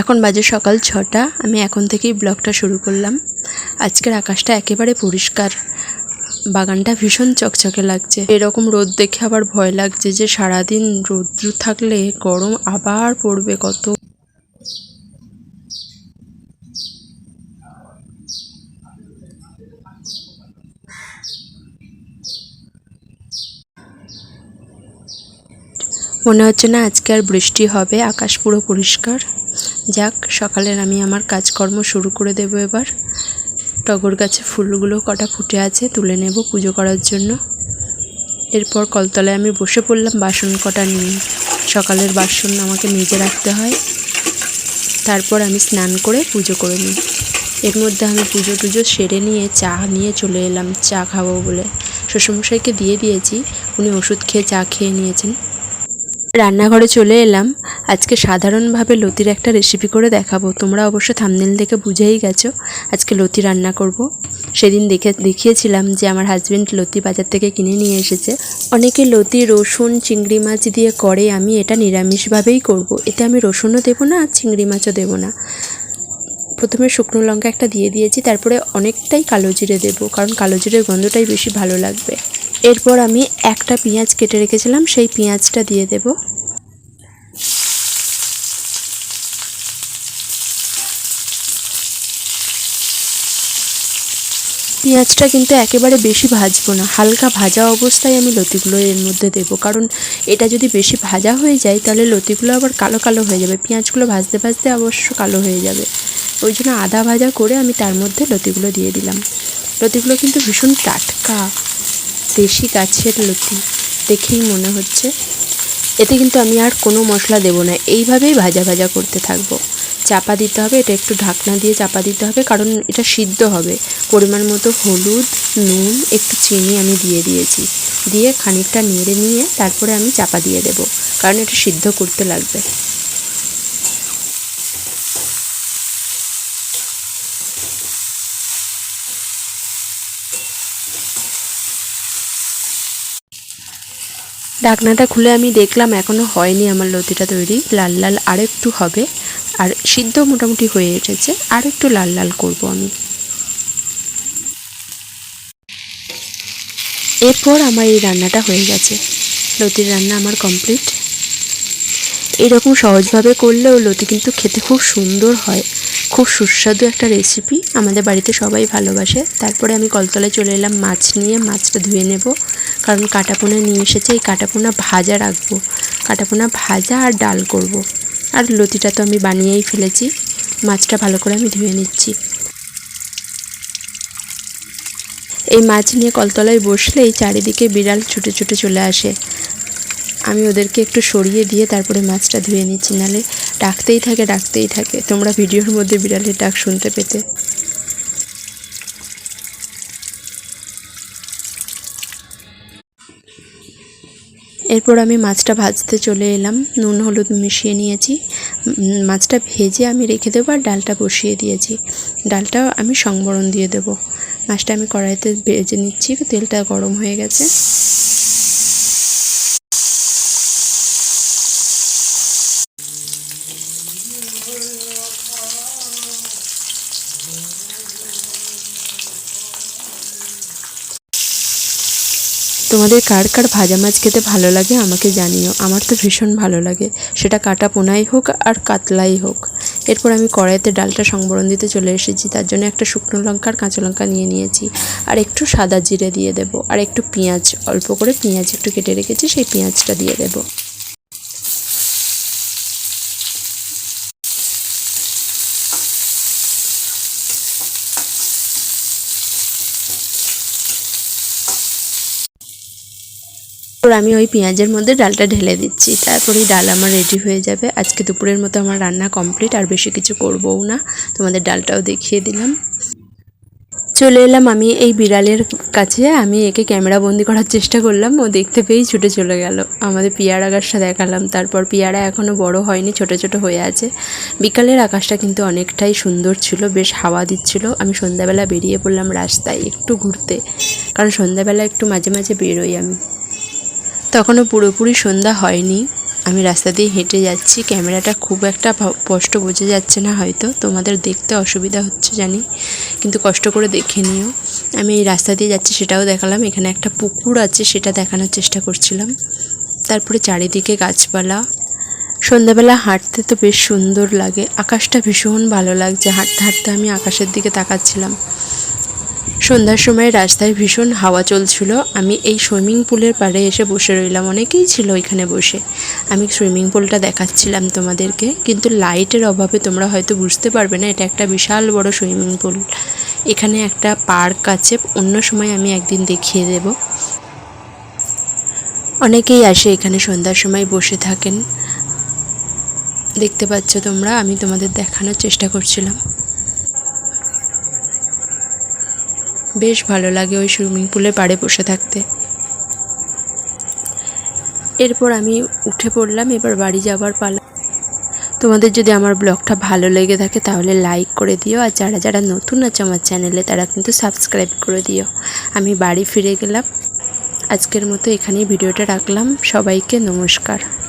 এখন বাজে সকাল ছটা, আমি এখন থেকেই ব্লগটা শুরু করলাম। আজকের আকাশটা একেবারে পরিষ্কার। বাগানটা ভীষণ চকচকে লাগছে। এরকম রোদ দেখে আবার ভয় লাগছে যে সারাদিন রোদ্র থাকলে গরম আবার পড়বে কত। মনে হচ্ছে না আজকে আর বৃষ্টি হবে, আকাশ পুরো পরিষ্কার। যাক, সকালের আমি আমার কাজকর্ম শুরু করে দেবো এবার। টগর গাছে ফুলগুলো কটা ফুটে আছে তুলে নেব পুজো করার জন্য। এরপর কলতলায় আমি বসে পড়লাম বাসন কটা নিয়ে। সকালের বাসন আমাকে মেজে রাখতে হয়। তারপর আমি স্নান করে পুজো করে নিই। এর মধ্যে আমি পুজো টুজো সেরে নিয়ে চা নিয়ে চলে এলাম, চা খাব বলে। শ্বশুরমশাইকে দিয়ে দিয়েছি, উনি ওষুধ খেয়ে চা খেয়ে নিয়েছেন। রান্নাঘরে চলে এলাম। আজকে সাধারণভাবে লতির একটা রেসিপি করে দেখাবো। তোমরা অবশ্য থামনেল দেখে বুঝেই গেছো আজকে লতি রান্না করব। সেদিন দেখে, দেখিয়েছিলাম যে আমার হাজব্যান্ড লতি বাজার থেকে কিনে নিয়ে এসেছে। অনেকে লতি, রসুন, চিংড়ি মাছ দিয়ে করে, আমি এটা নিরামিষভাবেই করব। এতে আমি রসুনও দেবো না আর চিংড়ি মাছও দেবো না। প্রথমে শুকনো লঙ্কা একটা দিয়ে দিয়েছি, তারপরে অনেকটাই কালো জিরে দেবো, কারণ কালো জিরের গন্ধটাই বেশি ভালো লাগবে। এরপর আমি একটা পেঁয়াজ কেটে রেখেছিলাম, সেই পেঁয়াজটা দিয়ে দেব। পেঁয়াজটা কিন্তু একেবারে বেশি ভাজবো না। হালকা ভাজা অবস্থায় আমি লতিগুলো এর মধ্যে দেবো। কারণ এটা যদি বেশি ভাজা হয়ে যায়, তাহলে লতিগুলো আবার কালো কালো হয়ে যাবে। পেঁয়াজগুলো ভাজতে ভাজতে অবশ্য কালো হয়ে যাবে। ওই জন্য আদা ভাজা করে আমি তার মধ্যে লতিগুলো দিয়ে দিলাম। লতিগুলো কিন্তু ভীষণ টাটকা, দেশি গাছের লতি, দেখেই মনে হচ্ছে। এতে কিন্তু আমি আর কোনো মশলা দেবো না। এইভাবেই ভাজা ভাজা করতে থাকব। চাপা দিতে হবে, এটা একটু ঢাকনা দিয়ে চাপা দিতে হবে, কারণ এটা সিদ্ধ হবে। পরিমাণ মতো হলুদ, নুন, একটু চিনি আমি দিয়ে দিয়েছি। দিয়ে খানিকটা নেড়ে নিয়ে তারপরে আমি চাপা দিয়ে দেব, কারণ এটা সিদ্ধ করতে লাগবে। ঢাকনাটা খুলে আমি দেখলাম এখনও হয়নি আমার লতিটা তৈরি। লাল লাল আরেকটু হবে। আর সিদ্ধ মোটামুটি হয়ে এসেছে। আর একটু লাল লাল করব আমি। এরপর আমার এই রান্নাটা হয়ে গেছে। লতির রান্না আমার কমপ্লিট। এরকম সহজভাবে করলেও লতি কিন্তু খেতে খুব সুন্দর হয়। খুব সুস্বাদু একটা রেসিপি আমাদের বাড়িতে সবাই ভালোবাসে। তারপরে আমি কলতলায় চলে এলাম মাছ নিয়ে, মাছটা ধুয়ে নেব। কারণ কাটাপোনা নিয়ে এসেছে, এই কাটাপোনা ভাজা রাখব। কাটাপোনা ভাজা আর ডাল করব। আর লতিটা তো আমি বানিয়েই ফেলেছি। মাছটা ভালো করে আমি ধুয়ে নিচ্ছি। এই মাছ নিয়ে কলতলায় বসলেই চারিদিকে বিড়াল ছুটে ছুটে চলে আসে। আমি ওদেরকে একটু সরিয়ে দিয়ে তারপরে মাছটা ধুয়ে নিচ্ছি। নালে ডাকতেই থাকে ডাকতেই থাকে। তোমরা ভিডিওর মধ্যে বিড়ালের ডাক শুনতে পেতে। এরপর আমি মাছটা ভাজতে চলে এলাম। নুন, হলুদ মিশিয়ে নিয়েছি। মাছটা ভেজে আমি রেখে দেবো আর ডালটা বসিয়ে দিয়েছি। ডালটা আমি সংবরণ দিয়ে দেবো। মাছটা আমি কড়াইতে ভেজে নিচ্ছি। তেলটা গরম হয়ে গেছে। তোমাদের কার কার ভাজা মাছ খেতে ভালো লাগে আমাকে জানিও। আমার তো ভীষণ ভালো লাগে। সেটা কাটা পোনাই হোক আর কাতলাই হোক। এরপর আমি কড়াইতে ডালটা সংবরণ দিতে চলে এসেছি। তার জন্য একটা শুকনো লঙ্কা আর কাঁচা লঙ্কা নিয়ে নিয়েছি। আর একটু সাদা জিরে দিয়ে দেবো। আর একটু পেঁয়াজ, অল্প করে পেঁয়াজ একটু কেটে রেখেছি, সেই পেঁয়াজটা দিয়ে দেবো। তারপর আমি ওই পেঁয়াজের মধ্যে ডালটা ঢেলে দিচ্ছি। তারপরেই ডাল আমার রেডি হয়ে যাবে। আজকে দুপুরের মতো আমার রান্না কমপ্লিট আর বেশি কিছু করবও না। তোমাদের ডালটাও দেখিয়ে দিলাম। চলে এলাম আমি এই বিড়ালের কাছে। আমি একে ক্যামেরা বন্দি করার চেষ্টা করলাম। ও দেখতে পেয়েই ছুটে চলে গেল। আমাদের পিয়ারা গাছটা দেখালাম। তারপর পিয়ারা এখনও বড় হয়নি, ছোট ছোট হয়ে আছে। বিকালের আকাশটা কিন্তু অনেকটাই সুন্দর ছিল, বেশ হাওয়া দিচ্ছিল। আমি সন্ধ্যাবেলা বেরিয়ে পড়লাম রাস্তায় একটু ঘুরতে। কারণ সন্ধ্যাবেলা একটু মাঝে মাঝে বেরোই আমি। তখনও পুরোপুরি সন্ধ্যা হয়নি। আমি রাস্তা দিয়ে হেঁটে যাচ্ছি, ক্যামেরাটা খুব একটা স্পষ্ট বোঝা যাচ্ছে না হয়তো। তোমাদের দেখতে অসুবিধা হচ্ছে জানি, কিন্তু কষ্ট করে দেখে নিও। আমি এই রাস্তা দিয়ে যাচ্ছি সেটাও দেখালাম, এখানে একটা পুকুর আছে সেটা দেখানোর চেষ্টা করছিলাম। তারপরে চারিদিকে গাছপালা। সন্ধ্যাবেলা হাঁটতে তো বেশ সুন্দর লাগে, আকাশটা ভীষণ ভালো লাগছে, হাঁটতে হাঁটতে আমি আকাশের দিকে তাকাচ্ছিলাম। সন্ধ্যার সময় রাস্তায় ভীষণ হাওয়া চলছিল। আমি এই সুইমিং পুলের পাড়ে এসে বসে রইলাম। অনেকেই ছিল এখানে বসে। আমি সুইমিং পুলটা দেখাচ্ছিলাম তোমাদেরকে, কিন্তু লাইটের অভাবে তোমরা হয়তো বুঝতে পারবে না, এটা একটা বিশাল বড় সুইমিং পুল। এখানে একটা পার্ক আছে, অন্য সময় আমি একদিন দেখিয়ে দেব। অনেকেই আসে এখানে সন্ধ্যার সময় বসে থাকেন। দেখতে পাচ্ছ তোমরা, আমি তোমাদের দেখানোর চেষ্টা করছিলাম। বেশ ভালো লাগে ওই সুইমিং পুলের পাড়ে বসে থাকতে। এরপর আমি উঠে পড়লাম, এবার বাড়ি যাবার পালা। তোমাদের যদি আমার ব্লগটা ভালো লেগে থাকে তাহলে লাইক করে দিও, আর যারা যারা নতুন আছে আমার চ্যানেলে তারা কিন্তু সাবস্ক্রাইব করে দিও। আমি বাড়ি ফিরে গেলাম। আজকের মতো এখানেই ভিডিওটা রাখলাম। সবাইকে নমস্কার।